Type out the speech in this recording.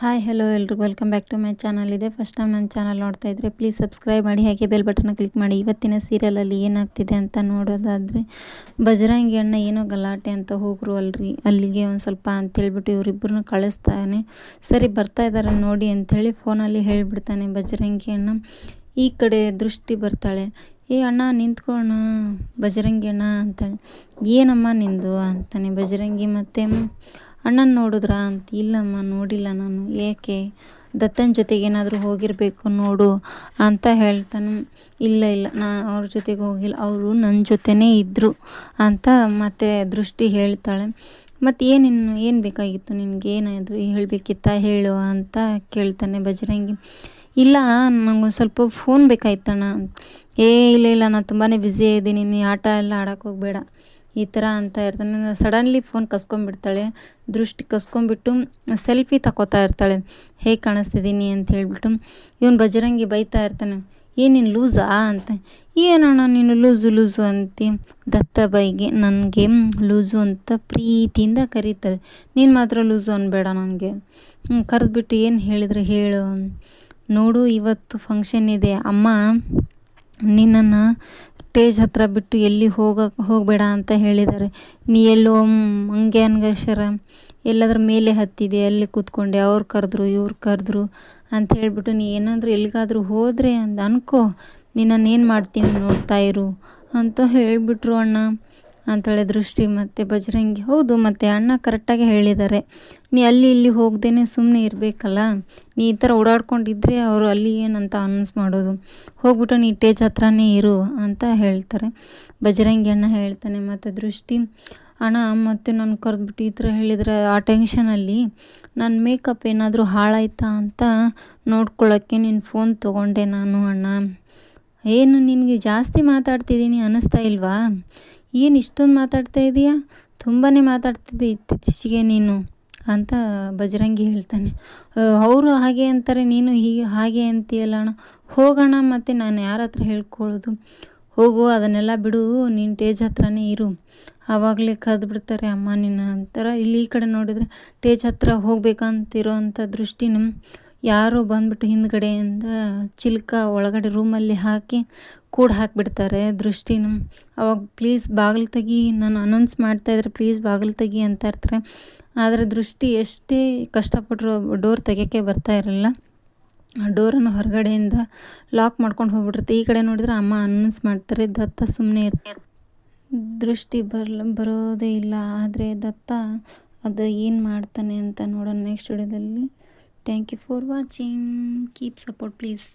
Hi hello ಎಲ್ರಿಗೂ welcome back to my channel ಇದೆ first time ನನ್ನ ಚಾನಲ್ ನೋಡ್ತಾ ಇದ್ರೆ ಪ್ಲೀಸ್ ಸಬ್ಸ್ಕ್ರೈಬ್ ಮಾಡಿ, ಹಾಗೆ ಬೆಲ್ ಬಟನ್ನ ಕ್ಲಿಕ್ ಮಾಡಿ. ಇವತ್ತಿನ ಸೀರಿಯಲಲ್ಲಿ ಏನಾಗ್ತಿದೆ ಅಂತ ನೋಡೋದಾದರೆ, ಬಜರಂಗಿ ಅಣ್ಣ ಏನೋ ಗಲಾಟೆ ಅಂತ ಹೋಗ್ರು ಅಲ್ರಿ. ಅಲ್ಲಿಗೆ ಒಂದು ಸ್ವಲ್ಪ ಅಂತೇಳ್ಬಿಟ್ಟು ಇವರಿಬ್ಬರನ್ನ ಕಳಿಸ್ತಾನೆ. ಸರಿ, ಬರ್ತಾ ಇದ್ದಾರೆ ನೋಡಿ ಅಂಥೇಳಿ ಫೋನಲ್ಲಿ ಹೇಳಿಬಿಡ್ತಾನೆ ಬಜರಂಗಿ ಅಣ್ಣ. ಈ ಕಡೆ ದೃಷ್ಟಿ ಬರ್ತಾಳೆ. ಏ ಅಣ್ಣ ನಿಂತ್ಕೊಳ್ಳೋಣ ಬಜರಂಗಿ ಅಣ್ಣ ಅಂತ ಏನಮ್ಮ ನಿಂದು? ಅಂತಾನೆ ಬಜರಂಗಿ ಮತ್ತೆ ಅಣ್ಣನ ನೋಡಿದ್ರಾ ಅಂತ? ಇಲ್ಲಮ್ಮ, ನೋಡಿಲ್ಲ ನಾನು. ಏಕೆ ದತ್ತನ ಜೊತೆಗೆ ಏನಾದರೂ ಹೋಗಿರಬೇಕು ನೋಡು ಅಂತ ಹೇಳ್ತಾನೆ. ಇಲ್ಲ ಇಲ್ಲ, ನಾ ಅವ್ರ ಜೊತೆಗೆ ಹೋಗಿಲ್ಲ. ಅವರು ನನ್ನ ಜೊತೆನೇ ಇದ್ದರು ಅಂತ ಮತ್ತೆ ದೃಷ್ಟಿ ಹೇಳ್ತಾಳೆ. ಮತ್ತು ಏನಿನ್ನು ಏನು ಬೇಕಾಗಿತ್ತು ನಿನಗೆ? ಏನಾದರೂ ಹೇಳಬೇಕಿತ್ತ ಹೇಳು ಅಂತ ಕೇಳ್ತಾನೆ ಬಜರಂಗಿ ಇಲ್ಲ ನನಗೊಂದು ಸ್ವಲ್ಪ ಫೋನ್ ಬೇಕಾಯ್ತಣ್ಣ. ಏ, ಇಲ್ಲ ಇಲ್ಲ ನಾನು ತುಂಬಾ ಬ್ಯುಸಿ ಇದ್ದೀನಿ. ನೀ ಆಟ ಎಲ್ಲ ಆಡೋಕೆ ಹೋಗಬೇಡ. ಈ ಥರ ಅಂತ ಇರ್ತಾನೆ. ಸಡನ್ಲಿ ಫೋನ್ ಕಸ್ಕೊಂಬಿಡ್ತಾಳೆ ದೃಷ್ಟಿ ಕಸ್ಕೊಂಡ್ಬಿಟ್ಟು ಸೆಲ್ಫಿ ತಗೋತಾ ಇರ್ತಾಳೆ. ಹೇಗೆ ಕಾಣಿಸ್ತಿದ್ದೀನಿ ಅಂತ ಹೇಳ್ಬಿಟ್ಟು ಇವನು ಬಜರಂಗಿ ಬೈತಾ ಇರ್ತಾನೆ. ಏನೇನು ಲೂಸಾ? ಅಂತ. ಏನಣ್ಣ ನೀನು ಲೂಸು ಲೂಸು ಅಂತ? ದತ್ತ ಬೈಗೆ, ನನಗೆ ಲೂಸು ಅಂತ ಪ್ರೀತಿಯಿಂದ ಕರೀತಾರೆ. ನೀನು ಮಾತ್ರ ಲೂಸು ಅನ್ಬೇಡ ನನಗೆ. ಕರೆದ್ಬಿಟ್ಟು ಏನು ಹೇಳಿದ್ರೆ ಹೇಳು. ನೋಡು, ಇವತ್ತು ಫಂಕ್ಷನ್ ಇದೆ. ಅಮ್ಮ, ನಿನ್ನನ್ನು ಸ್ಟೇಜ್ ಹತ್ರ ಬಿಟ್ಟು ಎಲ್ಲಿ ಹೋಗಕ್ಕೆ ಹೋಗಬೇಡ ಅಂತ ಹೇಳಿದ್ದಾರೆ. ನೀ ಎಲ್ಲೋ ಹಂಗೆ ಅನ್ಗೇಶ್ವರ ಎಲ್ಲಾದ್ರೂ ಮೇಲೆ ಹತ್ತಿದೆ, ಅಲ್ಲಿ ಕೂತ್ಕೊಂಡೆ, ಅವ್ರು ಕರೆದ್ರು, ಇವ್ರು ಕರೆದ್ರು ಅಂತ ಹೇಳಿಬಿಟ್ಟು ನೀ ಏನಾದರೂ ಎಲ್ಲಿಗಾದರೂ ಹೋದರೆ ಅಂತ ಅನ್ಕೋ. ನಿನ್ನನ್ನು ಏನು ಮಾಡ್ತೀನಿ ನೋಡ್ತಾ ಅಂತ ಹೇಳಿಬಿಟ್ರು ಅಣ್ಣ. ಅಂತೇಳಿ ದೃಷ್ಟಿ ಮತ್ತು ಬಜರಂಗಿ. ಹೌದು, ಮತ್ತು ಅಣ್ಣ ಕರೆಕ್ಟಾಗಿ ಹೇಳಿದ್ದಾರೆ. ನೀ ಅಲ್ಲಿ ಇಲ್ಲಿ ಹೋಗ್ದೇ ಸುಮ್ಮನೆ ಇರಬೇಕಲ್ಲ? ನೀ ಈ ಥರ ಓಡಾಡ್ಕೊಂಡಿದ್ರೆ ಅವರು ಅಲ್ಲಿ ಏನಂತ ಅನೌನ್ಸ್ ಮಾಡೋದು. ಹೋಗ್ಬಿಟ್ಟು ನೀ ಟೇಜ್ ಹತ್ರನೇ ಇರು ಅಂತ ಹೇಳ್ತಾರೆ. ಬಜರಂಗಿ ಅಣ್ಣ ಹೇಳ್ತಾನೆ, ಮತ್ತು ದೃಷ್ಟಿ, ಅಣ್ಣ, ಮತ್ತು ನಾನು ಕರೆದ್ಬಿಟ್ಟು ಈ ಥರ ಹೇಳಿದರೆ ಆ ಟೆನ್ಷನಲ್ಲಿ ನನ್ನ ಮೇಕಪ್ ಏನಾದರೂ ಹಾಳಾಯ್ತಾ ಅಂತ ನೋಡ್ಕೊಳ್ಳೋಕ್ಕೆ ನಿನ್ನ ಫೋನ್ ತೊಗೊಂಡೆ ನಾನು ಅಣ್ಣ. ಏನು, ನಿನಗೆ ಜಾಸ್ತಿ ಮಾತಾಡ್ತಿದ್ದೀನಿ ಅನ್ನಿಸ್ತಾ ಇಲ್ವಾ? ಏನು ಇಷ್ಟೊಂದು ಮಾತಾಡ್ತಾ ಇದೀಯಾ? ತುಂಬಾ ಮಾತಾಡ್ತಿದ್ದೆ ಇತ್ತೀಚೆಗೆ ನೀನು ಅಂತ ಬಜರಂಗಿ ಹೇಳ್ತಾನೆ. ಅವರು ಹಾಗೆ ಅಂತಾರೆ, ನೀನು ಹೀಗೆ, ಹಾಗೆ ಅಂತೀಯಲ್ಲ ಅಣ್ಣ. ಹೋಗೋಣ ಮತ್ತು ನಾನು ಯಾರ ಹತ್ರ ಹೇಳ್ಕೊಳ್ಳೋದು? ಹೋಗು, ಅದನ್ನೆಲ್ಲ ಬಿಡು, ನೀನು ಟೇಜ್ ಹತ್ರನೇ ಇರು. ಆವಾಗಲೇ ಕದ್ದು ಬಿಡ್ತಾರೆ ಅಮ್ಮ ನಿನ್ನ ಅಂತಾರೆ ಇಲ್ಲಿ ಈ ಕಡೆ ನೋಡಿದರೆ ಟೇಜ್ ಹತ್ರ ಹೋಗ್ಬೇಕಂತಿರೋ ಅಂಥ ದೃಷ್ಟಿನ ಯಾರೋ ಬಂದ್ಬಿಟ್ಟು ಹಿಂದ್ಗಡೆಯಿಂದ ಚಿಲ್ಕ ಒಳಗಡೆ ರೂಮಲ್ಲಿ ಹಾಕಿ ಕೂಡ ಹಾಕಿಬಿಡ್ತಾರೆ ದೃಷ್ಟಿನ. ಅವಾಗ ಪ್ಲೀಸ್ ಬಾಗಿಲು ತೆಗಿ, ನಾನು ಅನೌನ್ಸ್ ಮಾಡ್ತಾಯಿದ್ರೆ ಪ್ಲೀಸ್ ಬಾಗಿಲು ತೆಗಿ ಅಂತ ಇರ್ತಾರೆ. ಆದರೆ ದೃಷ್ಟಿ ಎಷ್ಟೇ ಕಷ್ಟಪಟ್ಟರು ಡೋರ್ ತೆಗಿಯೋಕ್ಕೆ ಬರ್ತಾ ಇರಲಿಲ್ಲ. ಆ ಡೋರನ್ನು ಹೊರಗಡೆಯಿಂದ ಲಾಕ್ ಮಾಡ್ಕೊಂಡು ಹೋಗ್ಬಿಟ್ಟಿರುತ್ತೆ. ಈ ಕಡೆ ನೋಡಿದರೆ ಅಮ್ಮ ಅನೌನ್ಸ್ ಮಾಡ್ತಾರೆ, ದತ್ತ ಸುಮ್ಮನೆ ಇರ್ತಾರೆ. ದೃಷ್ಟಿ ಬರಲ್ಲ ಬರೋದೇ ಇಲ್ಲ. ಆದರೆ ದತ್ತ ಅದು ಏನು ಮಾಡ್ತಾನೆ ಅಂತ ನೋಡೋಣ ನೆಕ್ಸ್ಟ್ ವಿಡಿಯೋದಲ್ಲಿ thank you for watching. Keep support please.